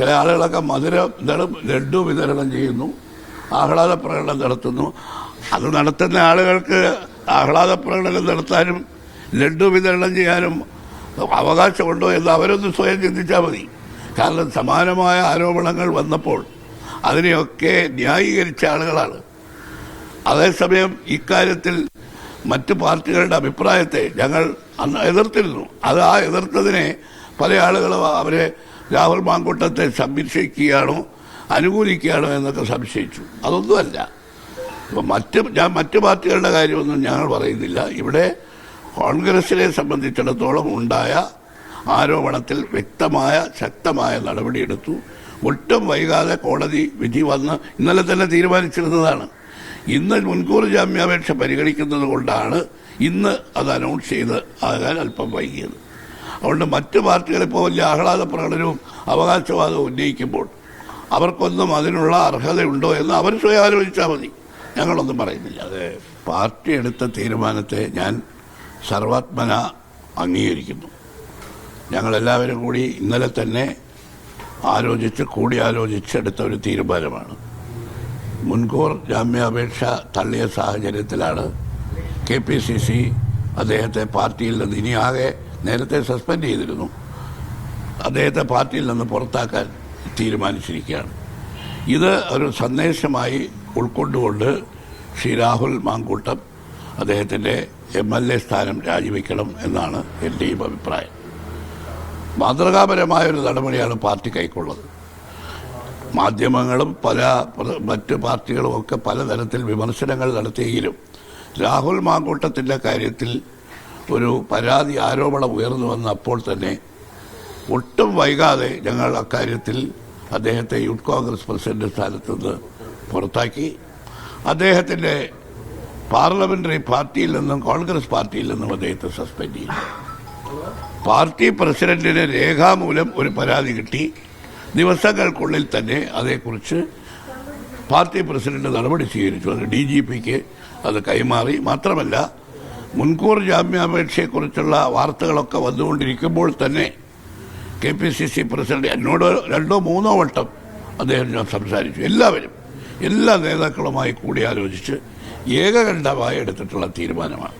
ചില ആളുകളൊക്കെ മധുരം ലഡു വിതരണം ചെയ്യുന്നു. ആഹ്ലാദ പ്രകടനം നടത്തുന്നു. അത് നടത്തുന്ന ആളുകൾക്ക് ആഹ്ലാദ പ്രകടനം നടത്താനും ലഡു വിതരണം ചെയ്യാനും അവകാശമുണ്ടോ എന്ന് അവരൊന്ന് സ്വയം ചിന്തിച്ചാൽ മതി. കാരണം സമാനമായ ആരോപണങ്ങൾ വന്നപ്പോൾ അതിനെയൊക്കെ ന്യായീകരിച്ച ആളുകളാണ്. അതേസമയം ഇക്കാര്യത്തിൽ മറ്റ് പാർട്ടികളുടെ അഭിപ്രായത്തെ ഞങ്ങൾ എതിർത്തിരുന്നു. അത് ആ എതിർത്തതിനെ പല ആളുകളും അവരെ രാഹുൽ മാങ്കൂട്ടത്തെ സംരക്ഷിക്കുകയാണോ അനുകൂലിക്കുകയാണോ എന്നൊക്കെ സംശയിച്ചു. അതൊന്നുമല്ല. ഇപ്പം മറ്റ് ഞാൻ മറ്റ് പാർട്ടികളുടെ കാര്യമൊന്നും ഞങ്ങൾ പറയുന്നില്ല. ഇവിടെ കോൺഗ്രസിനെ സംബന്ധിച്ചിടത്തോളം ഉണ്ടായ ആരോപണത്തിൽ വ്യക്തമായ ശക്തമായ നടപടിയെടുത്തു. ഒട്ടും വൈകാതെ കോടതി വിധി വന്ന് ഇന്നലെ തന്നെ തീരുമാനിച്ചിരുന്നതാണ്. ഇന്ന് മുൻകൂർ ജാമ്യാപേക്ഷ പരിഗണിക്കുന്നത് കൊണ്ടാണ് ഇന്ന് അത് അനൗൺസ് ചെയ്ത് ആകാൻ അല്പം വൈകിയത്. അതുകൊണ്ട് മറ്റ് പാർട്ടികൾ ഇപ്പോൾ വലിയ ആഹ്ലാദ പ്രകടനവും അവകാശവാദവും ഉന്നയിക്കുമ്പോൾ അവർക്കൊന്നും അതിനുള്ള അർഹതയുണ്ടോ എന്ന് അവർ സ്വയം ആലോചിച്ചാൽ മതി. ഞങ്ങളൊന്നും പറയുന്നില്ല. അതെ. പാർട്ടി എടുത്ത തീരുമാനത്തെ ഞാൻ സർവാത്മന അംഗീകരിക്കുന്നു. ഞങ്ങളെല്ലാവരും കൂടി ഇന്നലെ തന്നെ ആലോചിച്ച് കൂടിയാലോചിച്ച് എടുത്ത ഒരു തീരുമാനമാണ്. മുൻകൂർ ജാമ്യാപേക്ഷ തള്ളിയ സാഹചര്യത്തിലാണ് കെ പി സി സി അദ്ദേഹത്തെ പാർട്ടിയിൽ നിന്ന് ഇനി ആകെ നേരത്തെ സസ്പെൻഡ് ചെയ്തിരുന്നു. അദ്ദേഹത്തെ പാർട്ടിയിൽ നിന്ന് പുറത്താക്കാൻ തീരുമാനിച്ചിരിക്കുകയാണ്. ഇത് ഒരു സന്ദേശമായി ഉൾക്കൊണ്ടുകൊണ്ട് ശ്രീ രാഹുൽ മാങ്കൂട്ടം അദ്ദേഹത്തിന്റെ എം എൽ എ സ്ഥാനം രാജിവെക്കണം എന്നാണ് എന്റെയും അഭിപ്രായം. മാതൃകാപരമായ ഒരു നടപടിയാണ് പാർട്ടി കൈക്കൊള്ളത്. മാധ്യമങ്ങളും പല മറ്റ് പാർട്ടികളും ഒക്കെ പലതരത്തിൽ വിമർശനങ്ങൾ നടത്തിയെങ്കിലും രാഹുൽ മാങ്കൂട്ടത്തിന്റെ കാര്യത്തിൽ ഒരു പരാതി ആരോപണം ഉയർന്നു വന്ന അപ്പോൾ തന്നെ ഒട്ടും വൈകാതെ ഞങ്ങൾ അക്കാര്യത്തിൽ അദ്ദേഹത്തെ യൂത്ത് കോൺഗ്രസ് പ്രസിഡന്റ് സ്ഥാനത്ത് നിന്ന് പുറത്താക്കി. അദ്ദേഹത്തിന്റെ പാർലമെന്ററി പാർട്ടിയിൽ നിന്നും കോൺഗ്രസ് പാർട്ടിയിൽ നിന്നും അദ്ദേഹത്തെ സസ്പെൻഡ് ചെയ്തു. പാർട്ടി പ്രസിഡന്റിന് രേഖാമൂലം ഒരു പരാതി കിട്ടി. ദിവസങ്ങൾക്കുള്ളിൽ തന്നെ അതേക്കുറിച്ച് പാർട്ടി പ്രസിഡന്റ് നടപടി സ്വീകരിച്ചു. അത് ഡി ജി പിക്ക് അത് കൈമാറി. മാത്രമല്ല മുൻകൂർ ജാമ്യാപേക്ഷയെക്കുറിച്ചുള്ള വാർത്തകളൊക്കെ വന്നുകൊണ്ടിരിക്കുമ്പോൾ തന്നെ K P C C president എന്നോട് രണ്ടോ മൂന്നോ വട്ടം അദ്ദേഹം ഞാൻ സംസാരിച്ചു. എല്ലാവരും എല്ലാ നേതാക്കളുമായി കൂടിയാലോചിച്ച് ഏകകണ്ഠമായി എടുത്തിട്ടുള്ള തീരുമാനമാണ്.